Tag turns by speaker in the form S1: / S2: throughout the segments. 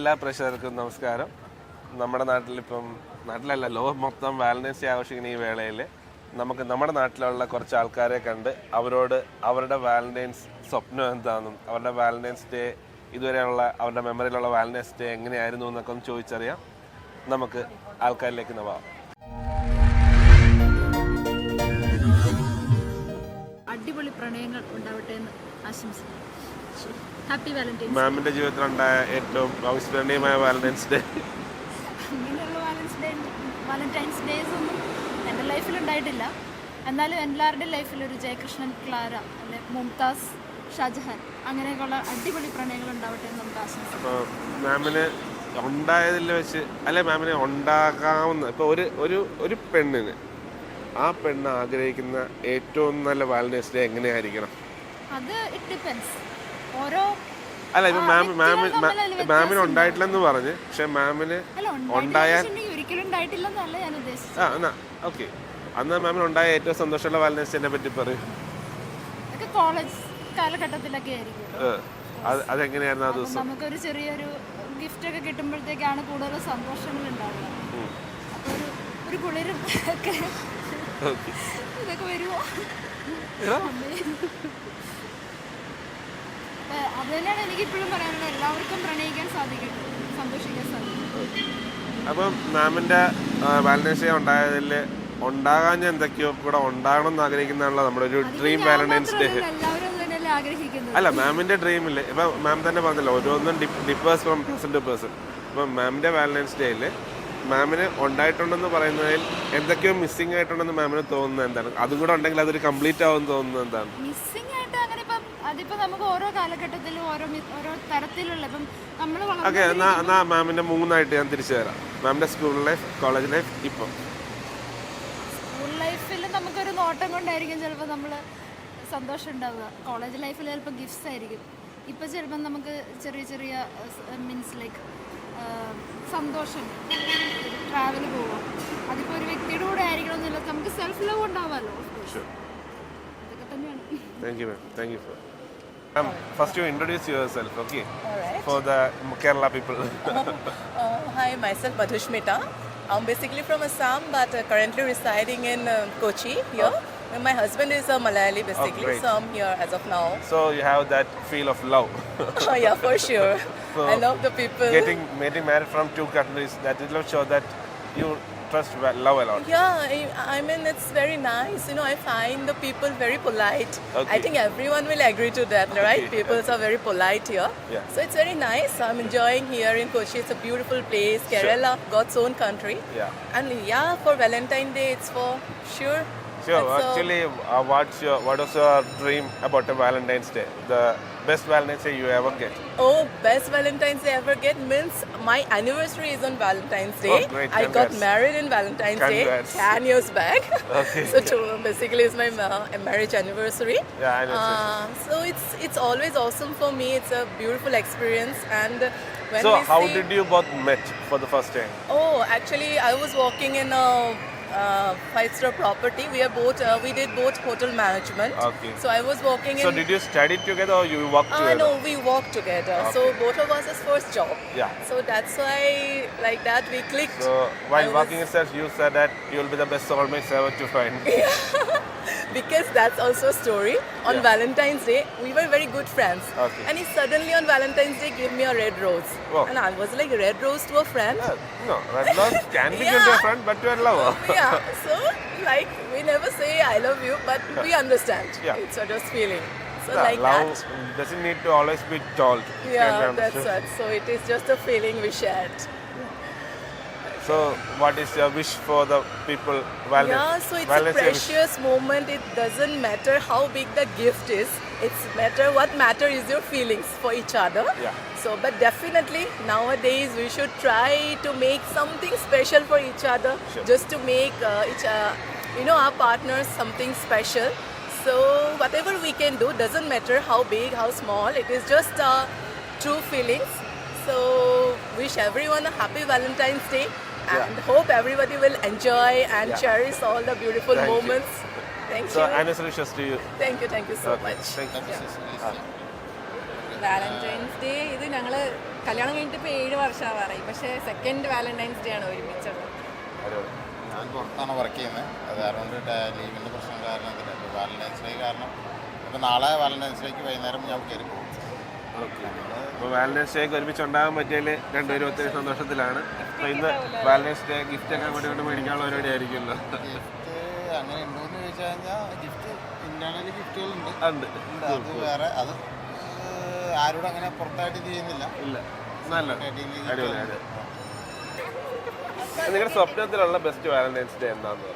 S1: എല്ലാ പ്രേക്ഷകർക്കും നമസ്കാരം. നമ്മുടെ നാട്ടിലിപ്പം നാട്ടിലല്ല ലോകം മൊത്തം വാലന്റൈൻസ് ഡേ ആഘോഷിക്കുന്ന ഈ വേളയിൽ നമുക്ക് നമ്മുടെ നാട്ടിലുള്ള കുറച്ച് ആൾക്കാരെ കണ്ട് അവരോട് അവരുടെ വാലന്റൈൻസ് സ്വപ്നം എന്താണെന്നും അവരുടെ വാലന്റൈൻസ് ഡേ ഇതുവരെയുള്ള അവരുടെ മെമ്മറിയിലുള്ള വാലന്റൈൻസ് ഡേ എങ്ങനെയായിരുന്നു എന്നൊക്കെ ഒന്ന് ചോദിച്ചറിയാം. നമുക്ക് ആൾക്കാരിലേക്ക് നവാം
S2: അടിപൊളി പ്രണയങ്ങൾ ഉണ്ടാവട്ടെ എന്ന് ആശംസിക്കുന്നു. ഹാപ്പി വാലന്റൈൻസ്
S1: മാമിന്റെ ജീവിതത്തിലുണ്ടായ ഏറ്റവും അവിസ്മരണീയമായ വാലന്റൈൻസ് ഡേ
S2: ഇങ്ങനെയുള്ള വാലൻസ് ഡേ വാലന്റൈൻസ് ഡേയ്സ് ഒന്നും എന്റെ ലൈഫിൽ ഉണ്ടായിട്ടില്ല. എന്നാലും എല്ലാവരുടെയും ലൈഫിൽ ഒരു ജയകൃഷ്ണൻ ക്ലാര അല്ലെ മുംതാസ് ഷാജഹാൻ അങ്ങനെയൊക്കെയുള്ള അടിപൊളി പ്രണയങ്ങൾ ഉണ്ടാവട്ടെ എന്ന് നമുക്ക് ആശംസിക്കാം.
S1: മാമിന് ഉണ്ടായതിൽ വെച്ച് അല്ലെ മാമിനെ ഉണ്ടാകാവുന്ന ഇപ്പോൾ ഒരു ഒരു ഒരു പെണ്ണിന് ആ പെണ്ണ് ആഗ്രഹിക്കുന്ന ഏറ്റവും നല്ല വാലന്റൈൻസ് ഡേ എങ്ങനെയായിരിക്കണം?
S2: അത് ഇറ്റ് ഡിപ്പെൻസ് ഓരോ
S1: അല്ല ഇപ്പൊ മാം മാമിന് മാമിന് ഉണ്ടായിട്ടില്ലെന്ന് പറഞ്ഞ്. പക്ഷെ മാമിന് ഉണ്ടായാൽ
S2: ഒരിക്കലും ഉണ്ടായിട്ടില്ലെന്നല്ല ഞാൻ ഉദ്ദേശിച്ചത്.
S1: ആ എന്നാ ഓക്കെ. അന്ന് മാമിന് ഉണ്ടായ ഏറ്റവും സന്തോഷമുള്ള വാലനസിനെ ഡേനെ പറ്റി പറയൂ.
S2: ഒക്കെ കോളേജ് കാലഘട്ടത്തിലൊക്കെ ആയിരിക്കും
S1: ഏ, അത് അതെങ്ങനെയായിരുന്നു ആ
S2: അപ്പം
S1: ദിവസം?
S2: നമുക്കൊരു ചെറിയൊരു ഗിഫ്റ്റ് ഒക്കെ കിട്ടുമ്പോഴത്തേക്കാണ് കൂടുതൽ സന്തോഷങ്ങൾ ഉണ്ടാവുക.
S1: ഉം.
S2: ഒരു ഒരു കുളിരും ഒക്കെ
S1: ഓക്കെ.
S2: ഇതൊക്കെ വരുമോ അത് തന്നെയാണ് എനിക്ക് ഇപ്പോഴും പറയാനുള്ളത്. എല്ലാവർക്കും പ്രണയിക്കാൻ സാധിക്കട്ടെ സന്തോഷിക്കാൻ സാധിക്കും.
S1: അപ്പം മാമിന്റെ വാലന്റൈൻസ് ഡേ ഉണ്ടായതിൽ ഉണ്ടാകാൻ എന്തൊക്കെയോ കൂടെ ഉണ്ടാകണം എന്ന് ആഗ്രഹിക്കുന്നതാണല്ലോ നമ്മുടെ ഒരു ഡ്രീം വാലന്റൈൻസ് ഡേ അല്ല മാമിന്റെ ഡ്രീമിൽ ഇപ്പൊ മാം തന്നെ പറഞ്ഞല്ലോ ഓരോന്നും differs from person to person ഇപ്പൊ മാമിന്റെ വാലന്റൈൻസ് ഡേയിൽ മാമിന് ഉണ്ടായിട്ടുണ്ടെന്ന് പറയുന്നതിൽ എന്തൊക്കെയോ മിസ്സിംഗ് ആയിട്ടുണ്ടെന്ന് മാമിന് തോന്നുന്നത് എന്താണ്? അതും കൂടെ ഉണ്ടെങ്കിൽ അതൊരു കംപ്ലീറ്റ് ആവുമെന്ന് തോന്നുന്നത് എന്താണ്?
S2: മിസ്സിംഗ് അതിപ്പോ നമുക്ക് ഓരോ കാലഘട്ടത്തിലും ഓരോ ഓരോ തരത്തിലുള്ള ഇപ്പം നമ്മൾ
S1: ഓക്കെ എന്നാ എന്നാ മാമിന്റെ മൂന്നായിട്ട് ഞാൻ തിരിച്ചു തരാം മാമിന്റെ സ്കൂൾ ലൈഫ് കോളേജ് ലൈഫ് ഇപ്പം
S2: സ്കൂൾ ലൈഫിൽ നമുക്കൊരു നോട്ടം കൊണ്ടായിരിക്കും ചിലപ്പോൾ നമ്മൾ സന്തോഷം ഉണ്ടാവുക കോളേജ് ലൈഫിൽ ചിലപ്പോൾ ഗിഫ്റ്റ്സ് ആയിരിക്കും ഇപ്പം ചിലപ്പം നമുക്ക് ചെറിയ ചെറിയ മീൻസ് ലൈക്ക് സന്തോഷം ട്രാവൽ പോവാം അതിപ്പോൾ ഒരു വ്യക്തിയുടെ കൂടെ ആയിരിക്കണമെന്നില്ല നമുക്ക് സെൽഫ് ലവ് ഉണ്ടാവാമല്ലോ. അതൊക്കെ തന്നെയാണ്
S1: Thank ma'am ma'am. Thank you. Ma'am, first you introduce yourself, okay?
S3: Alright.
S1: For the Kerala people.
S3: Uh, hi, myself Madhushmita. I'm basically from Assam, but uh, currently residing in uh, Kochi here. And My husband is a Malayali, basically,
S1: great.
S3: so I'm here as of now.
S1: so you have that feel of love.
S3: Oh, yeah, for sure.
S1: So,
S3: I love the people.
S1: getting getting married from two countries, that will show that you trust love a lot.
S3: Yeah, I, I mean, it's very nice. You know, I find the people very polite.
S1: Okay.
S3: I think everyone will agree to that, right?
S1: Okay.
S3: People are very polite here.
S1: Yeah.
S3: So it's very nice. I'm enjoying here in Kochi. It's a beautiful place. Kerala, God's own country.
S1: Yeah.
S3: And yeah, for Valentine Day, it's for sure.
S1: Sure.
S3: It's,
S1: Actually, uh, what's your what was your dream about a Valentine's Day? The best Valentine's Day you ever get?
S3: Oh, best Valentine's Day ever get means my anniversary is on Valentine's Day.
S1: Oh, great.
S3: I got
S1: Congrats.
S3: married in Valentine's
S1: Congrats.
S3: Day 10 years back.
S1: Okay.
S3: so to, basically it's my marriage anniversary.
S1: Yeah, I know.
S3: Uh, so it's it's always awesome for me. It's a beautiful experience and when
S1: so
S3: we
S1: how
S3: see,
S1: did you both met for the first time?
S3: Oh, actually, I was working in a uh, five-star property. We are both uh, we did both hotel management.
S1: Okay.
S3: So I was working in
S1: So
S3: in.
S1: did you study together or you worked
S3: Uh,
S1: together?
S3: no, we worked together. So
S1: Okay.
S3: both of us is first job.
S1: Yeah.
S3: So that's why like that we clicked.
S1: So while
S3: I was-
S1: working itself, you said that you will be the best soulmate ever to find. Yeah.
S3: because that's also a story. On
S1: Yeah.
S3: Valentine's Day, we were very good friends.
S1: Okay.
S3: And he suddenly on Valentine's Day gave me a red rose. And I was like, a red rose to a friend?
S1: Uh, no, red rose can be given to a friend, but to a lover.
S3: yeah. So like we never say I love you, but we understand.
S1: Yeah.
S3: It's a just feeling. So
S1: Yeah,
S3: like
S1: love
S3: that.
S1: doesn't need to always be told. It can be
S3: Yeah, that's it. So it is just a feeling we shared.
S1: So, what is your wish for the people? Valentine's,
S3: Yeah, so it's a precious moment. It doesn't matter how big the gift is. It's matter what matter is your feelings for each other.
S1: Yeah.
S3: So, but definitely nowadays we should try to make something special for each other,
S1: Sure.
S3: just to make uh, each, uh, you know, our partners something special. So whatever we can do doesn't matter how big, how small. It is just uh, true feelings. So wish everyone a happy Valentine's Day. And yeah. hope everybody will enjoy and
S1: Yeah.
S3: cherish all the beautiful
S1: Thank
S3: moments. you. Thank
S1: So,
S3: you.
S1: So, Anna's wishes to you.
S3: Thank you, thank you so
S1: Okay,
S3: much.
S1: Thank you.
S3: Yeah.
S1: Ah.
S4: Valentine's day ഇത് ഞങ്ങൾ
S5: കല്യാണം കഴിഞ്ഞിട്ട് ഇപ്പോൾ ഏഴ് വർഷമാവാറായി പക്ഷേ second Valentine's day ആണ് ഒരുമിച്ചുള്ളത്
S6: ഞാൻ പുറത്താണ് വർക്ക് ചെയ്യുന്നത് അത് കാരണം ലീവിന്റെ പ്രശ്നം കാരണം വാലന്റൈൻസ് ഡേ കാരണം ഇപ്പോൾ നാളെ വാലന്റൈൻസ് ഡേക്ക് വൈകുന്നേരം ഞാൻ കയറി പോകും
S1: അപ്പോൾ വാലന്റൈൻസ് ഡേക്ക് ഒരുമിച്ച് ഉണ്ടാകാൻ പറ്റിയതിൽ രണ്ടുപേരും ഒത്തിരി സന്തോഷത്തിലാണ് അപ്പോൾ ഇന്ന് വാലന്റൈൻസ് ഡേ ഗിഫ്റ്റ് ഒക്കെ കൂടി കൊണ്ട് മേടിക്കാനുള്ള പരിപാടി ആയിരിക്കുമല്ലോ.
S6: അങ്ങനെ ഉണ്ടോയെന്ന് ചോദിച്ചു കഴിഞ്ഞാൽ ഗിഫ്റ്റ് ഇന്റേണലി ഗിഫ്റ്റുകളുണ്ട്
S1: ഉണ്ട്.
S6: അത് വേറെ അത് ആരോടും അങ്ങനെ പുറത്തായിട്ട് ചെയ്യുന്നില്ല.
S1: ഇല്ല. നല്ല അടിപൊളി നിങ്ങളുടെ സ്വപ്നത്തിലുള്ള ബെസ്റ്റ് വാലന്റൈൻസ് ഡേ എന്താന്ന്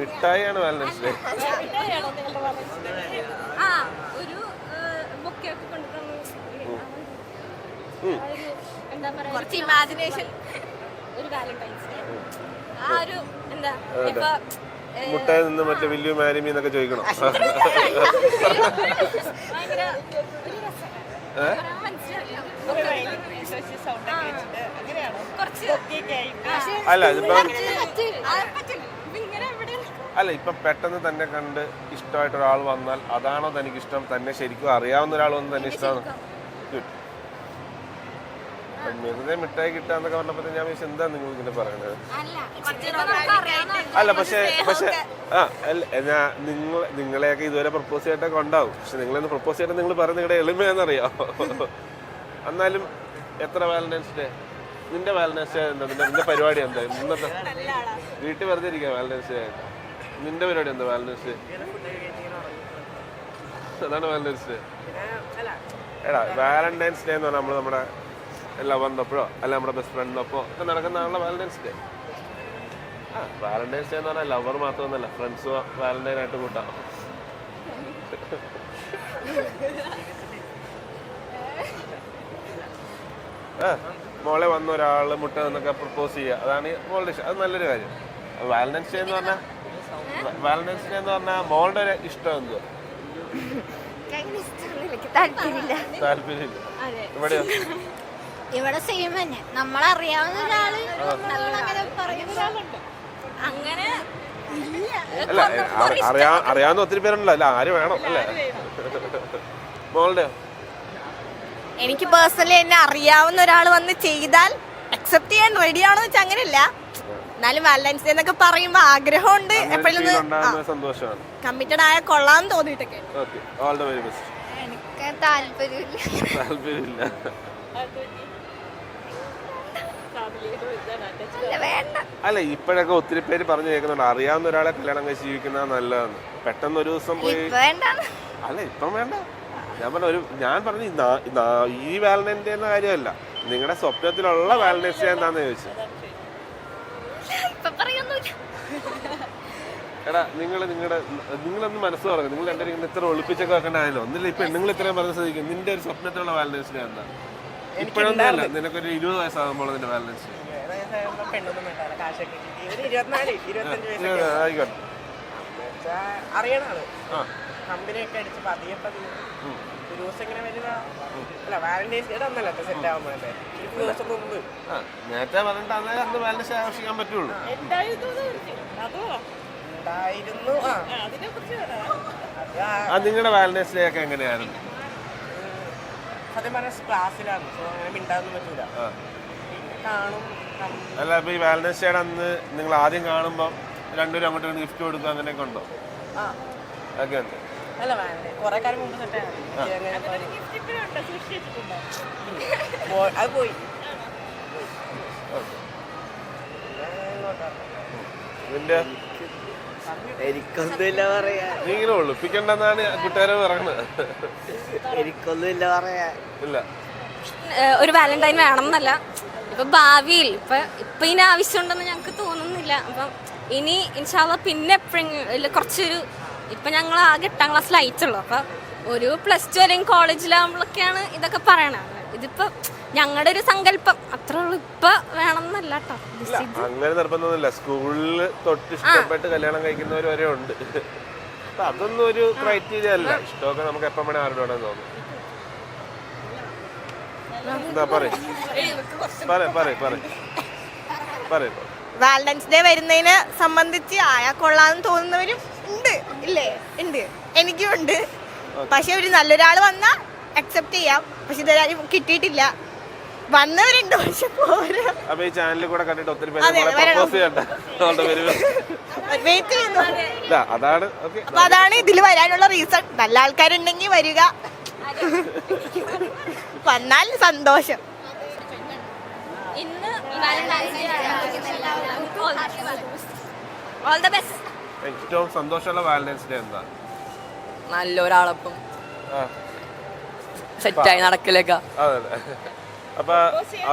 S1: മിഠായിയാണ് വാലന്റൈൻസ് ഡേ
S5: ആ ഒരു ബൊക്കെ ഒക്കെ കൊണ്ടുതന്നു എന്താ പറയുക കുറച്ച് ഇമാജിനേഷൻ ഒരു വാലന്റൈൻസ് ഡേ ആ ഒരു എന്താ ഇപ്പൊ
S1: മുട്ടായി നിന്ന് മറ്റേ വലിയ മാരിമി എന്നൊക്കെ ചോദിക്കണം?
S5: ഭയങ്കര ഒരു രസം മനസ്സിലായില്ല കുറച്ച്
S1: അല്ല അല്ല ഇപ്പം പെട്ടെന്ന് തന്നെ കണ്ട് ഇഷ്ടമായിട്ട് ഒരാൾ വന്നാൽ അതാണോ തനിക്ക് ഇഷ്ടം തന്നെ ശരിക്കും അറിയാവുന്ന ഒരാൾ വന്ന് തന്നെ ഇഷ്ടമാണ്. വെറുതെ മിഠായി കിട്ടാന്നൊക്കെ പറഞ്ഞപ്പോ ഞാൻ വിചാരിച്ചു എന്താ നിങ്ങൾ ഇങ്ങനെ പറയുന്നത്
S5: അല്ല
S1: പക്ഷെ പക്ഷെ ആ അല്ല ഞാൻ നിങ്ങൾ നിങ്ങളെയൊക്കെ ഇതുവരെ പ്രപ്പോസ് ചെയ്തിട്ടൊക്കെ ഉണ്ടാവും. പക്ഷെ നിങ്ങളെന്ന് പ്രപ്പോസ് ചെയ്തിട്ട് നിങ്ങൾ പറയുന്നത് നിങ്ങളുടെ എളിമയാണെന്നറിയാം? എന്നാലും എത്ര വാലന്റൈൻസ് ഡേ നിന്റെ വാലന്റൈൻസ് ഡേ എന്താ? നിന്റെ നിന്റെ പരിപാടി എന്താ? ഇന്നത്തെ വീട്ടിൽ വെറുതെ ഇരിക്കാം വാലന്റൈൻസ് ഡേ ആയിട്ട്. നിന്റെ പരിപാടി എന്താ വാലന്റൈൻസ് ഡേ അതാണ് വാലന്റൈൻസ് ഡേ എടാ വാലന്റൈൻസ് ഡേ എന്ന് പറഞ്ഞാൽ നമ്മൾ നമ്മുടെ ലവറിനൊപ്പഴോ അല്ല നമ്മുടെ ബെസ്റ്റ് ഫ്രണ്ടിനൊപ്പോ ഒക്കെ നടക്കുന്നതാണല്ലോ വാലന്റൈൻസ് ഡേ ആ വാലന്റൈൻസ് ഡേ എന്ന് പറഞ്ഞാൽ ലവർ മാത്രമൊന്നുമല്ല ഫ്രണ്ട്സ് വാലന്റൈൻ ആയിട്ട് കൂട്ടാം. ആ മോളെ വന്ന ഒരാൾ മുട്ട നിന്നൊക്കെ പ്രപ്പോസ് ചെയ്യുക. അതാണ് മോളുടെ ഇഷ്ടം. അത് നല്ലൊരു കാര്യം. വാലന്റൈൻസ് ഡേ എന്ന് പറഞ്ഞാൽ വാലന്റൈൻസ് ഡേ എന്ന് പറഞ്ഞാൽ മോളുടെ ഒരു ഇഷ്ടം എന്തോ
S7: താല്പര്യമില്ല.
S1: താല്പര്യമില്ല. ഇവിടെയോ?
S7: ഇവിടെ സെയിം തന്നെ. നമ്മളറിയാവുന്ന ഒരാൾ നമ്മളങ്ങനെ പറയുന്ന ഒരാളുണ്ട്
S5: അങ്ങനെ
S1: അല്ല അറി- അറിയാ അറിയാവുന്ന ഒത്തിരി പേരുണ്ടല്ലോ. അല്ല ആര് വേണം? അല്ലേ? മോളുടെ?
S5: എനിക്ക് പേഴ്സണലി എന്നെ അറിയാവുന്ന ഒരാൾ വന്ന് ചെയ്താൽ അക്സെപ്റ്റ് ചെയ്യാൻ റെഡി ആണോ വെച്ചാൽ അങ്ങനെയല്ല. എന്നാലും വാലന്റൈൻസ് ഡേ എന്നൊക്കെ പറയുമ്പോ ആഗ്രഹമുണ്ട്. എപ്പോഴും
S1: സന്തോഷമാണ്.
S5: കമ്മിറ്റഡ് ആയ കൊള്ളാന്ന് തോന്നിയിട്ടൊക്കെ.
S1: ഓക്കെ ഓൾ ദ ബെസ്റ്റ്
S7: എനിക്ക് താല്പര്യമില്ല.
S1: താല്പര്യമില്ല. അല്ല ഇപ്പോഴൊക്കെ ഒത്തിരി പേര് പറഞ്ഞു കേൾക്കുന്നുണ്ട്. അറിയാവുന്ന ഒരാളെ കല്യാണം കഴിച്ച് ജീവിക്കുന്ന നല്ലതെന്ന് പെട്ടെന്ന് ഒരു ദിവസം പോയി. അല്ല ഇപ്പം വേണ്ട. ഞാൻ പറഞ്ഞ ഒരു ഞാൻ പറഞ്ഞു ഈ വാലന്റൈന്റെ എന്ന കാര്യമല്ല. നിങ്ങളുടെ സ്വപ്നത്തിലുള്ള വാലന്റൈൻസ് ഡേ എന്താന്ന്
S7: ചോദിച്ചു?
S1: എടാ നിങ്ങൾ നിങ്ങളുടെ നിങ്ങളൊന്ന് മനസ്സ് പറഞ്ഞു നിങ്ങൾ രണ്ടുപേരും ഇങ്ങനെ ഇത്ര ഒളിപ്പിച്ചൊക്കെ വെക്കണ്ടായല്ലോ ഒന്നില്ല ഇപ്പൊ നിങ്ങൾ ഇത്രയും പറഞ്ഞ ശ്രദ്ധിക്കും. നിന്റെ ഒരു സ്വപ്നത്തിലുള്ള വാലന്റൈൻസ് ഡേ എന്താ? നിനക്കൊരു ഇരുപത് വയസ്സാകുമ്പോൾ അതിന്റെ ബാലൻസ്
S8: പെണ്ണൊന്നും വേണ്ട കാശൊക്കെ കിട്ടി. ഒരു ഇരുപത്തിനാല് ഇരുപത്തഞ്ച് വയസ്സൊക്കെ.
S1: ആയിക്കോട്ടെ.
S8: വെച്ചാ അറിയണാണ്
S1: ആ.
S8: കമ്പനിയൊക്കെ അടിച്ച് പതിയെ പതിയെ ഒരു ദിവസം ഇങ്ങനെ വരുന്ന അല്ല വാലന്റൈൻസ് ഡേ ഒന്നല്ല സെറ്റ് ആവുമ്പോഴല്ലേ ഒരു ദിവസം മുമ്പ്.
S1: ആ നേരത്തെ പറഞ്ഞിട്ട് അന്ന് ആഘോഷിക്കാൻ പറ്റുള്ളൂ.
S8: ഉണ്ടായിരുന്നു ആ അതിനെ കുറിച്ച്? അത്? ആ,
S1: ആ നിങ്ങളുടെ വാലന്റൈൻസ് ഡേ ഒക്കെ എങ്ങനെയായിരുന്നു?
S8: സത്യം പറഞ്ഞ ക്ലാസ്സിലാണ് സോ അങ്ങനെ മിണ്ടാന്ന് പറ്റൂല. കാണും.
S1: അല്ല ഈ വാലന്റൈൻസ് ഡേയുടെ അന്ന് നിങ്ങൾ ആദ്യം കാണുമ്പോൾ രണ്ടുപേരും അങ്ങോട്ട് ഗിഫ്റ്റ് കൊടുക്കുക അങ്ങനെയൊക്കെ ഉണ്ടോ?
S8: ആ.
S1: ഒക്കെ ഉണ്ട്.
S8: അല്ല കുറെ കാലം മുമ്പ് തൊട്ടാണ് അത് പോയി.
S1: നിന്റെ
S9: എനിക്കൊന്നുമില്ല പറയാ
S1: നീ ഇങ്ങനെ ഒളിപ്പിക്കണ്ടെന്നാണ് കൂട്ടുകാരെ പറയുന്നത്.
S9: എനിക്കൊന്നുമില്ല പറയാ
S1: ഇല്ല.
S5: ഒരു വാലന്റൈൻ വേണം എന്നല്ല ഇപ്പൊ ഭാവിയിൽ ഇപ്പൊ ഇപ്പൊ ഇതിന് ആവശ്യമുണ്ടെന്ന് ഞങ്ങൾക്ക് തോന്നുന്നില്ല. അപ്പം ഇനി ഇൻഷാല്ല പിന്നെ എപ്പോഴെങ്കിലും കുറച്ചൊരു ഇപ്പൊ ഞങ്ങൾ ആകെ എട്ടാം ക്ലാസ്സിൽ അയച്ചുള്ളൂ അപ്പൊ ഒരു പ്ലസ് ടു അല്ലെങ്കിൽ കോളേജിലാകുമ്പോഴൊക്കെയാണ് ഇതൊക്കെ പറയണത്. ഇതിപ്പോ ഞങ്ങളുടെ ഒരു സങ്കല്പം. അത്ര ഇപ്പൊ വേണമെന്നല്ല കേട്ടോ
S1: അങ്ങനെ നിർബന്ധമൊന്നുമില്ല. സ്കൂളിൽ തൊട്ട് ഇഷ്ടപ്പെട്ട് കല്യാണം കഴിക്കുന്നവർ വരെ ഉണ്ട്. അതൊന്നും ഒരു ക്രൈറ്റീരിയ അല്ല. ഇഷ്ടമൊക്കെ നമുക്ക് എപ്പം വേണേ ആരോട് വേണമെന്ന് തോന്നും എന്താ പറയ്? പറയ് പറയ് പറയ്. പറയ്.
S5: വാലന്റൈൻസ് ഡേ വരുന്നതിനെ സംബന്ധിച്ച് ആയാ കൊള്ളാന്ന് തോന്നുന്നവരും ഉണ്ട്. ഇല്ലേ? ഉണ്ട്. എനിക്കും ഉണ്ട്. പക്ഷെ ഒരു നല്ലൊരാൾ വന്നാ
S10: അക്സെപ്റ്റ് ചെയ്യാം. പക്ഷെ ഇതുവരെ കിട്ടിയിട്ടില്ല. വന്നവരുണ്ട് പക്ഷെ പോരാ.
S1: അപ്പൊ ഈ ചാനലിൽ കൂടെ കണ്ടിട്ട് ഒത്തിരി പേര് അതാണ് ഓക്കെ
S10: അപ്പൊ അതാണ് ഇതിൽ വരാനുള്ള റീസൺ നല്ല ആൾക്കാരുണ്ടെങ്കിൽ വരിക. വന്നാൽ സന്തോഷം.
S4: ഇന്ന് ഓൾ ദ ബെസ്റ്റ്
S1: ഏറ്റവും സന്തോഷമുള്ള വാലന്റൈൻസ് ഡേ എന്താ?
S3: നല്ലൊരാളൊപ്പം.
S1: ആ.
S3: സെറ്റായി നടക്കലൊക്കെ.
S1: അപ്പൊ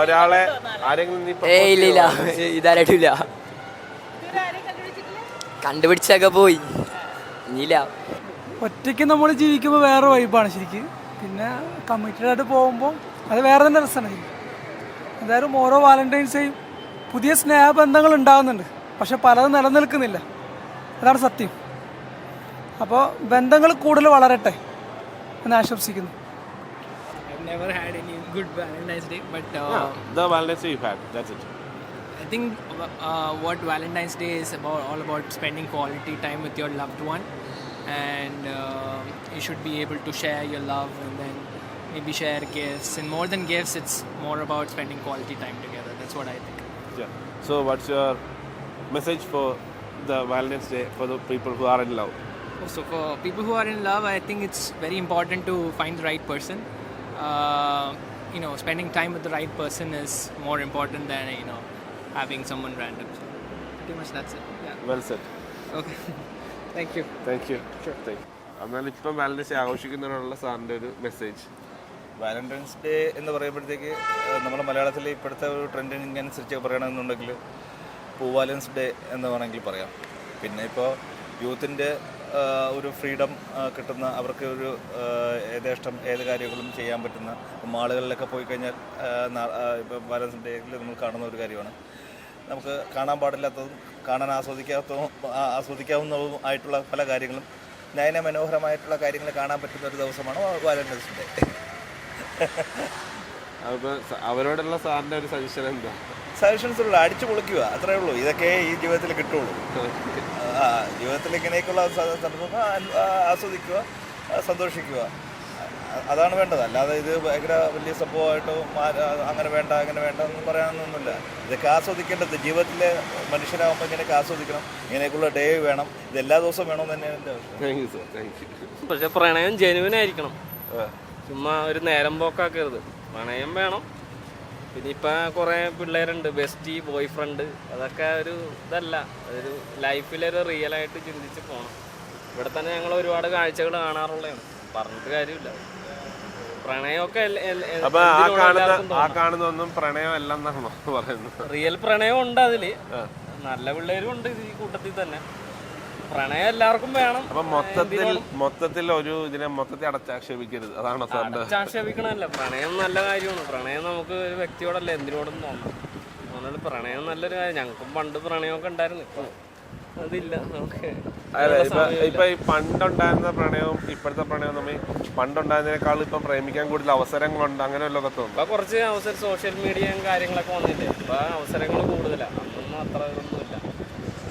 S1: ഒരാളെ ആരെങ്കിലും?
S3: ഇതാരായിട്ടില്ല കണ്ടുപിടിച്ചൊക്കെ പോയി. ഇനിയില്ല.
S11: ഒറ്റയ്ക്ക് നമ്മൾ ജീവിക്കുമ്പോൾ വേറെ വൈബാണ് ശരിക്കും. പിന്നെ കമ്മിറ്റഡ് ആയിട്ട് പോകുമ്പോൾ അത് വേറെ തന്നെ രസമാണ്. എന്തായാലും ഓരോ വാലന്റൈൻസേയും പുതിയ സ്നേഹബന്ധങ്ങൾ ഉണ്ടാകുന്നുണ്ട്. പക്ഷെ പലതും നിലനിൽക്കുന്നില്ല. അതാണ് സത്യം. അപ്പോൾ ബന്ധങ്ങൾ കൂടുതൽ വളരട്ടെ എന്ന് ആശംസിക്കുന്നു.
S12: Never had any good Valentine's Day, but uh,
S1: Yeah, the Valentine's Day you've had. That's it.
S12: I think uh, what Valentine's Day is about all about spending quality time with your loved one, and uh, you should be able to share your love and then maybe share gifts. And more than gifts, it's more about spending quality time together. That's what I think.
S1: Yeah. So, what's your message for the Valentine's Day for the people who are in love?
S12: So for people who are in love, I think it's very important to find the right person. Uh, you know, spending time with the right person is more important than you know having someone random. So pretty much that's it. Yeah.
S1: Well said.
S12: Okay. Thank you.
S1: Thank you. Sure. Thank you. എന്നാൽ ഇപ്പം Valentine's day ആഘോഷിക്കുന്നതിനുള്ള സാറിന്റെ ഒരു message
S13: Valentine's day എന്ന് പറയുമ്പോഴത്തേക്ക് നമ്മുടെ മലയാളത്തിലെ ഇപ്പോഴത്തെ ഒരു ട്രെൻഡിങ് അനുസരിച്ച് പറയണമെന്നുണ്ടെങ്കിൽ പൂവാലൻസ് ഡേ എന്ന് വേണമെങ്കിൽ പറയാം പിന്നെ ഇപ്പോൾ യൂത്തിന്റെ ഒരു ഫ്രീഡം കിട്ടുന്ന അവർക്ക് ഒരു യഥേഷ്ടം ഏത് കാര്യങ്ങളും ചെയ്യാൻ പറ്റുന്ന ഇപ്പം മാളുകളിലൊക്കെ പോയി കഴിഞ്ഞാൽ ഇപ്പോൾ വാലൻസ് ഡേയിൽ നമ്മൾ കാണുന്ന ഒരു കാര്യമാണ്. നമുക്ക് കാണാൻ പാടില്ലാത്തതും കാണാൻ ആസ്വദിക്കാത്തതും ആസ്വദിക്കാവുന്നതും ആയിട്ടുള്ള പല കാര്യങ്ങളും നയന മനോഹരമായിട്ടുള്ള കാര്യങ്ങൾ കാണാൻ പറ്റുന്ന ഒരു ദിവസമാണ് വാലന്റൈൻസ് ഡേ.
S1: അപ്പോൾ അവരോടുള്ള സാറിന്റെ ഒരു സജഷൻ എന്താ
S13: സജഷൻസ് ഉള്ളൂ അടിച്ചു പൊളിക്കുക അത്രേ ഉള്ളൂ. ഇതൊക്കെ ഈ ജീവിതത്തിൽ കിട്ടുള്ളൂ. ജീവിതത്തിൽ ഇങ്ങനെയൊക്കെയുള്ള സന്ദർഭങ്ങൾ ആസ്വദിക്കുക സന്തോഷിക്കുക. അതാണ് വേണ്ടത്. അല്ലാതെ ഇത് ഭയങ്കര വലിയ സംഭവമായിട്ടോ അങ്ങനെ വേണ്ട അങ്ങനെ വേണ്ട എന്ന് പറയാനൊന്നുമില്ല. ഇതൊക്കെ ആസ്വദിക്കേണ്ടത് ജീവിതത്തിലെ മനുഷ്യരാകുമ്പോൾ ഇങ്ങനെയൊക്കെ ആസ്വദിക്കണം. ഇങ്ങനെയൊക്കെയുള്ള ഡേ വേണം. ഇത് എല്ലാ ദിവസവും വേണം തന്നെയാണ്
S1: എന്റെ ആവശ്യം
S14: പക്ഷെ പ്രണയം ജനുവിനായിരിക്കണം ചുമ്മാ ഒരു നേരം പോക്കാക്കരുത്. പ്രണയം വേണം. പിന്നെ ഇപ്പം കുറേ പിള്ളേരുണ്ട് ബെസ്റ്റി ബോയ് ഫ്രണ്ട് അതൊക്കെ ഒരു ഇതല്ല ഒരു ലൈഫിലൊരു റിയൽ ആയിട്ട് ചിന്തിച്ച് പോകണം ഇവിടെ തന്നെ ഞങ്ങൾ ഒരുപാട് കാഴ്ചകൾ കാണാറുള്ളതാണ്. പറഞ്ഞിട്ട് കാര്യമില്ല. പ്രണയമൊക്കെ
S1: അപ്പൊ ആ കാണുന്ന ആ കാണുന്നൊന്നും പ്രണയം പറയുന്നത്.
S14: റിയൽ പ്രണയം ഉണ്ട് അതിൽ. നല്ല പിള്ളേരും ഉണ്ട് ഈ കൂട്ടത്തിൽ തന്നെ. പ്രണയം എല്ലാവർക്കും വേണം.
S1: അപ്പൊ മൊത്തത്തിൽ മൊത്തത്തിൽ ഒരു ഇതിനെ മൊത്തത്തിൽ അടച്ചാക്ഷേപിക്കരുത്. അതാണോ സാറിന്റെ
S14: ആക്ഷേപിക്കണമല്ല പ്രണയം നല്ല കാര്യമാണ്. പ്രണയം നമുക്ക് ഒരു വ്യക്തിയോടല്ല എന്തിനോടും തോന്നാം അതുകൊണ്ട് പ്രണയം നല്ലൊരു കാര്യം. ഞങ്ങൾക്കും പണ്ട് പ്രണയമൊക്കെ ഉണ്ടായിരുന്നു. ഇപ്പൊ അതില്ല. നമുക്ക്
S1: അല്ല ഇപ്പൊ ഇപ്പൊ ഈ പണ്ടുണ്ടായിരുന്ന പ്രണയവും ഇപ്പോഴത്തെ പ്രണയവും തമ്മിൽ പണ്ടുണ്ടായിരുന്നതിനേക്കാൾ ഇപ്പൊ പ്രേമിക്കാൻ കൂടുതൽ അവസരങ്ങളുണ്ട്. അങ്ങനെ വല്ലതൊക്കെ തോന്നുന്നു
S14: കുറച്ച് അവസരം സോഷ്യൽ മീഡിയയും കാര്യങ്ങളൊക്കെ വന്നില്ലേ അപ്പൊ അവസരങ്ങൾ കൂടുതലാണ് അന്നൊന്നും അത്ര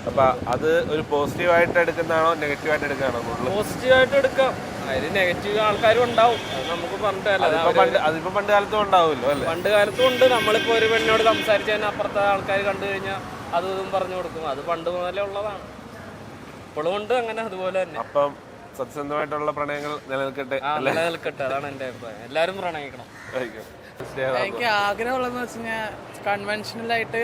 S1: അപ്പൊ അത് ഒരു പോസിറ്റീവായിട്ട് എടുക്കുന്നതാണോ നെഗറ്റീവായിട്ട് എടുക്കുന്നതാണോ കൂടുതൽ?
S14: പോസിറ്റീവായിട്ട് എടുക്കാം. അതിൽ നെഗറ്റീവ് ആൾക്കാരും ഉണ്ടാവും. അത് നമുക്ക് പറഞ്ഞിട്ടല്ല
S1: അതിപ്പോ പണ്ട് അതിപ്പോ പണ്ട് കാലത്തും ഉണ്ടാവുമല്ലോ അല്ലേ?
S14: പണ്ട് കാലത്തും ഉണ്ട്. നമ്മളിപ്പോ ഒരു പെണ്ണിനോട് സംസാരിച്ച് തന്നെ അപ്പുറത്തെ ആൾക്കാർ കണ്ടു കഴിഞ്ഞാൽ അതും ഇതും പറഞ്ഞു കൊടുക്കും. അത് പണ്ട് മുതലേ ഉള്ളതാണ്. ഇപ്പോഴും ഉണ്ട് അങ്ങനെ അതുപോലെ തന്നെ.
S1: അപ്പം സത്യസന്ധമായിട്ടുള്ള പ്രണയങ്ങൾ നിലനിൽക്കട്ടെ
S14: ആ നിലനിൽക്കട്ടെ. അതാണ് എന്റെ അഭിപ്രായം. എല്ലാവരും പ്രണയിക്കണം.
S1: ആയിരിക്കും. സ്നേഹം.
S11: എനിക്ക് ആഗ്രഹമുള്ളതെന്ന് വെച്ച് കഴിഞ്ഞാൽ കൺവെൻഷനലായിട്ട്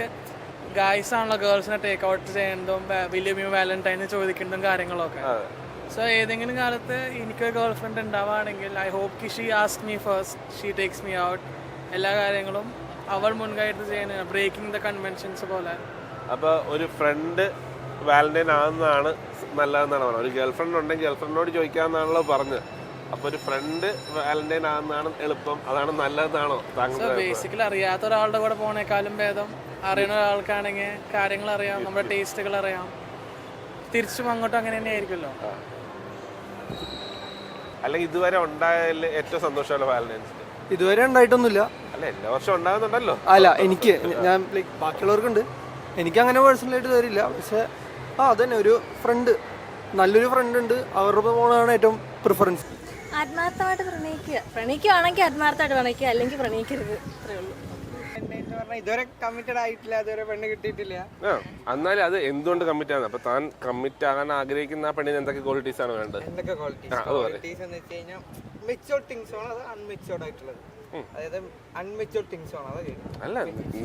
S11: ഗായ്സ് ആണല്ലോ ഗേൾസിനെ ടേക്ക് ഔട്ട് ചെയ്യുന്നതും വലിയ മ്യൂ വാലന്റൈന് ചോദിക്കുന്നതും കാര്യങ്ങളൊക്കെ. സോ ഏതെങ്കിലും കാലത്ത് എനിക്കൊരു ഗേൾ ഫ്രണ്ട് ഉണ്ടാവുകയാണെങ്കിൽ I hope Ki she ask me first she takes me out എല്ലാ കാര്യങ്ങളും അവൾ മുൻകൈയിട്ട് ചെയ്യുന്ന ബ്രേക്കിംഗ് ദ കൺവെൻഷൻസ് പോലെ.
S1: അപ്പൊ ഒരു ഫ്രണ്ട് വാലന്റൈൻ ആകുന്നതാണ് നല്ലതെന്നാണ് പറഞ്ഞത്. ഒരു ഗേൾ ഫ്രണ്ട് ഉണ്ടെങ്കിൽ ഗേൾ ഫ്രണ്ടിനോട് ചോദിക്കാമെന്നാണല്ലോ പറഞ്ഞത്. അപ്പൊ ഒരു ഫ്രണ്ട് വാലന്റൈൻ ആകുന്നതാണ് എളുപ്പം. അതാണ് അഭിപ്രായം?
S11: ബേസിക്കലി അറിയാത്ത ഒരാളുടെ കൂടെ പോണേക്കാളും ഭേദം അറിയുന്ന ഒരാൾക്കാണെങ്കിൽ കാര്യങ്ങൾ അറിയാം നമ്മുടെ ടേസ്റ്റുകൾ അറിയാം തിരിച്ചും അങ്ങോട്ടും അങ്ങനെ തന്നെ ആയിരിക്കുമല്ലോ.
S1: അല്ലെങ്കിൽ ഇതുവരെ ഉണ്ടായതിൽ ഏറ്റവും സന്തോഷമുള്ള വാലന്റൈൻസ് ഡേ
S11: ഇതുവരെ ഉണ്ടായിട്ടൊന്നുമില്ല.
S1: അല്ല എല്ലാ വർഷവും ഉണ്ടാകുന്നുണ്ടല്ലോ.
S11: അല്ല എനിക്ക് ഞാൻ ലൈക്ക് ബാക്കിയുള്ളവർക്കുണ്ട്. എനിക്ക് അങ്ങനെ പേഴ്സണലായിട്ട് തരില്ല പക്ഷെ ആ അതന്നെ ഒരു ഫ്രണ്ട് നല്ലൊരു ഫ്രണ്ട് ഉണ്ട്. അവരുടെ പോണാണ് പോകണതാണ് ഏറ്റവും പ്രിഫറൻസ്
S4: ആത്മാർത്ഥമായിട്ട് പ്രണയിക്കുക. പ്രണയിക്കുകയാണെങ്കിൽ ആത്മാർത്ഥമായിട്ട് പ്രണയിക്കുക. അല്ലെങ്കിൽ പ്രണയിക്കരുത്. അത്രേ ഉള്ളൂ.
S15: ഇതുവരെ കമ്മിറ്റഡ് ആയിട്ടില്ല ഇതുവരെ പെണ്ണ് കിട്ടിയിട്ടില്ല.
S1: ആ എന്നാലും അത് എന്തുകൊണ്ട് കമ്മിറ്റ് ആണ്? അപ്പൊ താൻ കമ്മിറ്റ് ആകാൻ ആഗ്രഹിക്കുന്ന ആ പെണ്ണിന് എന്തൊക്കെ ക്വാളിറ്റീസ് ആണ് വേണ്ടത്?
S15: എന്തൊക്കെ ക്വാളിറ്റീസ്
S1: അത്.
S15: ക്വാളിറ്റീസ് എന്ന് വെച്ച് കഴിഞ്ഞാൽ മെച്ചുവർഡ് തിങ്സ് ആണ് അത് അൺമെച്ചുവർഡ് ആയിട്ടുള്ളത്. അതായത് അൺമെച്ചുവർഡ് തിങ്സ് ആണ് അത്
S1: അല്ല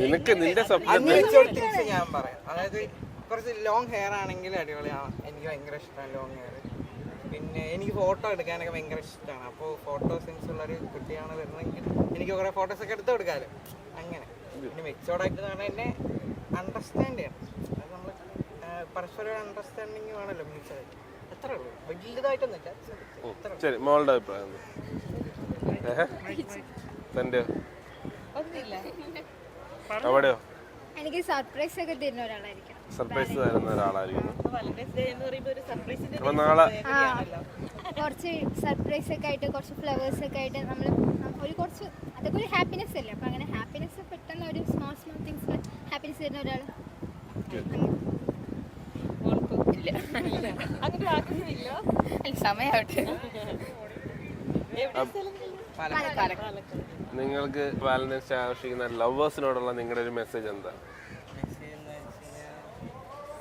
S1: നിനക്ക് നിന്റെ സ്വപ്നത്തിൽ
S15: അൺമെച്ചുവർഡ് തിങ്സ് ഞാൻ പറയാം. അതായത് കുറച്ച് ലോങ് ഹെയർ ആണെങ്കിൽ അടിപൊളിയാണ് എനിക്ക് ഭയങ്കര ഇഷ്ടമാണ് ലോങ് ഹെയർ പിന്നെ എനിക്ക് ഫോട്ടോ എടുക്കാനൊക്കെ ഭയങ്കര ഇഷ്ടമാണ് അപ്പോൾ ഫോട്ടോ സെൻസ് ഉള്ള ഒരു കുട്ടിയാണ് വരുന്നതെങ്കിൽ എനിക്ക് കുറേ ഫോട്ടോസൊക്കെ എടുത്ത് കൊടുക്കാമല്ലോ അങ്ങനെ. പിന്നെ പറഞ്ഞാൽ എന്നെ അണ്ടർസ്റ്റാൻഡ് ചെയ്യണം. അത് നമ്മൾ പരസ്പരം അണ്ടർസ്റ്റാൻഡിങ് വേണമല്ലോ മ്യൂച്വലായിട്ട് അത്രേ ഉള്ളൂ. വലിയതായിട്ടൊന്നുമില്ല
S1: ശരി മോളുടെ അഭിപ്രായം? തന്റെ അവിടെയോ?
S2: എനിക്ക് സർപ്രൈസ് ഒക്കെ തരുന്ന ഒരാളായിരിക്കണം.
S1: സർപ്രൈസ് തരുന്ന ഒരാളായിരിക്കും
S3: വാലന്റൈൻസ് ഡേ എന്ന് പറയുമ്പോൾ ഒരു സർപ്രൈസിന്റെ
S1: അപ്പൊ നാളെ
S2: ആ കുറച്ച് സർപ്രൈസ് ഒക്കെ ആയിട്ട് കുറച്ച് ഫ്ലവേഴ്സ് ഒക്കെ ആയിട്ട് നമ്മൾ ഒരു കുറച്ച് അതൊക്കെ ഒരു ഹാപ്പിനെസ് അല്ലേ? അപ്പം അങ്ങനെ ഹാപ്പിനെസ് പെട്ടെന്ന് ഒരു സ്മോൾ സ്മോൾ തിങ്സ് ഹാപ്പിനെസ് തരുന്ന ഒരാൾ സമയമാവട്ടെ
S1: നിങ്ങൾക്ക് വാലന്റൈൻസ് ഡേ ആഘോഷിക്കുന്ന ലവേഴ്സിനോടുള്ള നിങ്ങളുടെ ഒരു മെസ്സേജ് എന്താ?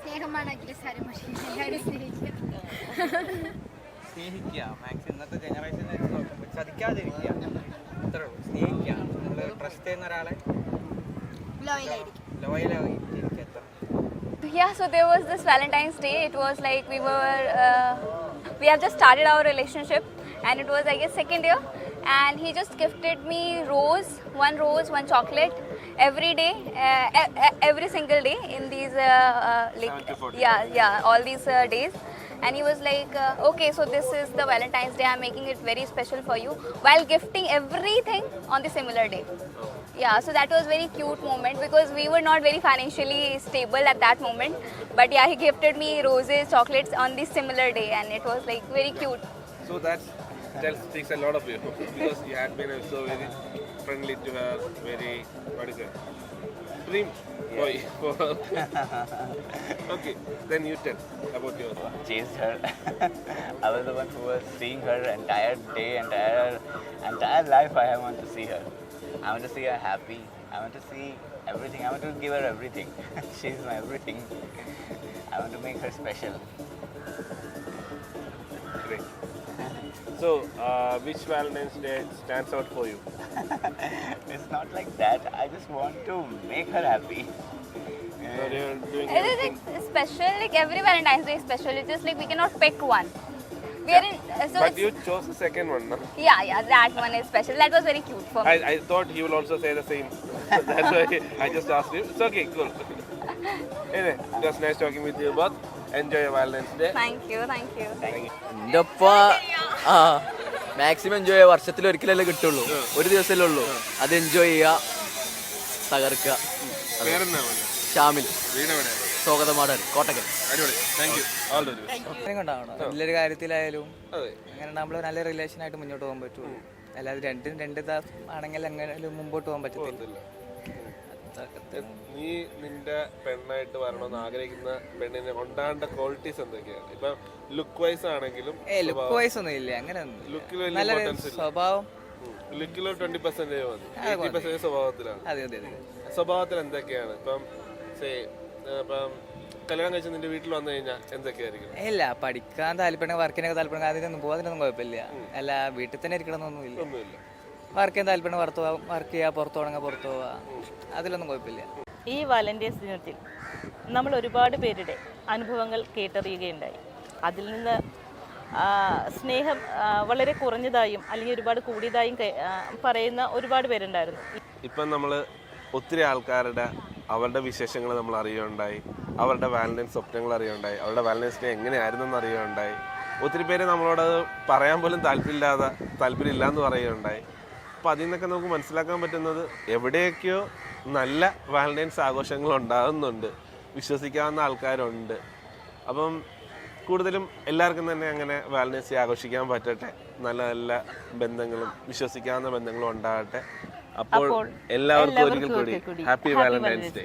S2: സ്നേഹമാണ് സ്നേഹിക്കുക.
S15: മാക്സിമം ഇന്നത്തെ നോക്കുമ്പോൾ ചതിക്കാതിരിക്കുക. അത്രേ ഉള്ളൂ സ്നേഹിക്കുക നമ്മൾ ട്രസ്റ്റ് ചെയ്യുന്ന ഒരാളെ
S2: ലോയലായിരിക്കും
S15: ലോയലായിരിക്കുക അത്ര
S4: Yeah, so there was this Valentine's Day. It was like we were, uh, we have just started our relationship, and it was, I guess, second year. And he just gifted me rose, one rose, one chocolate, every day, uh, e- e- every single day in these, uh, uh, like,
S1: Seven to 14.
S4: yeah, yeah, all these uh, days. And he was like, uh, okay, so this is the Valentine's Day. I'm making it very special for you, while gifting everything on the similar day. Yeah, so that was very cute moment because we were not very financially stable at that moment. But yeah, he gifted me roses, chocolates on the similar day, and it was like very cute.
S1: So that tells speaks a lot of you because you had been so very friendly to her, very what is it? Dream boy. okay, then you tell about yours.
S16: Chased her. I was the one who was seeing her entire day, entire entire life. I want to see her. I want to see her happy. I want to see everything. I want to give her everything. She's my everything. I want to make her special.
S1: So, uh, which Valentine's Day stands out for you?
S16: it's not like that. I just want to make her happy.
S4: It is like special, like every Valentine's Day is special. It's just like we cannot pick one. We are in. Uh, so
S1: But you chose the second one, no?
S4: yeah, yeah, that one is special. That was very cute for me.
S1: I, I thought he will also say the same. That's why I just asked him. It's okay, cool. Anyway, it was nice talking with you both. Enjoy your Valentine's Day.
S4: thank you, thank you.
S7: The per- ആ maximum enjoy ചെയ്യുക വർഷത്തിൽ ഒരിക്കലല്ലേ കിട്ടുള്ളൂ. ഒരു ദിവസമല്ലേ ഉള്ളൂ. അത് enjoy ചെയ്യുക തകർക്കുക.
S1: പേരെന്താ മോനെ?
S7: ഷാമിൽ.
S1: വീട് എവിടെയാ?
S7: സ്വാഗതമാടൻ കോട്ടക്കൽ.
S1: അടിപൊളി. Thank you all the best
S11: അങ്ങനെ ഉണ്ടാവണം നല്ലൊരു കാര്യത്തിലായാലും
S1: അതെ.
S11: അങ്ങനെ നമ്മൾ നല്ല റിലേഷൻ ആയിട്ട് മുന്നോട്ട് പോകാൻ പറ്റുള്ളൂ. അല്ലാതെ രണ്ടും രണ്ട് ഇതാ ആണെങ്കിൽ അങ്ങനെ മുമ്പോട്ട് പോകാൻ പറ്റത്തില്ല.
S1: നീ നിന്റെ പെണ്ണായിട്ട് വരണമെന്ന് ആഗ്രഹിക്കുന്ന പെണ്ണിന് ഉണ്ടാകേണ്ട ക്വാളിറ്റീസ് എന്തൊക്കെയാണ്? ഇപ്പൊ ലുക്ക് വൈസ് ആണെങ്കിലും
S11: ലുക്ക് വൈസ് ഒന്നും ഇല്ല. അങ്ങനെ
S1: ലുക്കിൽ
S11: സ്വഭാവം
S1: ലുക്കിൽ ട്വന്റി പെർസെന്റേജ് മതി. എയ്റ്റി. പെർസെന്റേജ് സ്വഭാവത്തിലാണ്. സ്വഭാവത്തിൽ എന്തൊക്കെയാണ്? ഇപ്പം സേ ഇപ്പം കല്യാണം കഴിച്ച് നിന്റെ വീട്ടിൽ വന്നു കഴിഞ്ഞാൽ എന്തൊക്കെയായിരിക്കും?
S11: ഇല്ല പഠിക്കാൻ താല്പര്യം വർക്കിനൊക്കെ താല്പര്യം അതിനൊന്നും പോകും അതിനൊന്നും കുഴപ്പമില്ല. അല്ല വീട്ടിൽ തന്നെ ഇരിക്കണമെന്നൊന്നുമില്ല.
S1: ഒന്നുമില്ല.
S11: വർക്ക് ചെയ്യാൻ താല്പര്യം പുറത്ത് പോവാം വർക്ക് ചെയ്യുക പുറത്തു തുടങ്ങുക പുറത്തു പോവുക അതിലൊന്നും കുഴപ്പമില്ല.
S3: ഈ വാലന്റീൻസ് ദിനത്തിൽ നമ്മൾ ഒരുപാട് പേരുടെ അനുഭവങ്ങൾ കേട്ടറിയുകയുണ്ടായി. അതിൽ നിന്ന് സ്നേഹം വളരെ കുറഞ്ഞതായും അല്ലെങ്കിൽ ഒരുപാട് കൂടിയതായും പറയുന്ന ഒരുപാട് പേരുണ്ടായിരുന്നു.
S1: ഇപ്പം നമ്മൾ ഒത്തിരി ആൾക്കാരുടെ അവരുടെ വിശേഷങ്ങൾ നമ്മൾ അറിയുകയുണ്ടായി. അവരുടെ വാലന്റൈൻ സ്വപ്നങ്ങൾ അറിയുകയുണ്ടായി. അവരുടെ വാലന്റൈൻസ് ഡേ എങ്ങനെയായിരുന്നു എന്ന് അറിയുകയുണ്ടായി. ഒത്തിരി പേര് നമ്മളോട് പറയാൻ പോലും താല്പര്യമില്ലാതെ താല്പര്യമില്ല എന്ന് പറയുകയുണ്ടായി. അപ്പോൾ അതിൽ നിന്നൊക്കെ നമുക്ക് മനസ്സിലാക്കാൻ പറ്റുന്നത് എവിടെയൊക്കെയോ നല്ല വാലന്റൈൻസ് ആഘോഷങ്ങൾ ഉണ്ടാകുന്നുണ്ട്. വിശ്വസിക്കാവുന്ന ആൾക്കാരുണ്ട്. അപ്പം കൂടുതലും എല്ലാവർക്കും തന്നെ അങ്ങനെ വാലന്റൈൻസ് ഡേ ആഘോഷിക്കാൻ പറ്റട്ടെ. നല്ല നല്ല ബന്ധങ്ങളും വിശ്വസിക്കാവുന്ന ബന്ധങ്ങളും ഉണ്ടാകട്ടെ. അപ്പോൾ എല്ലാവർക്കും ഒരിക്കൽ കൂടി ഹാപ്പി വാലന്റൈൻസ് ഡേ.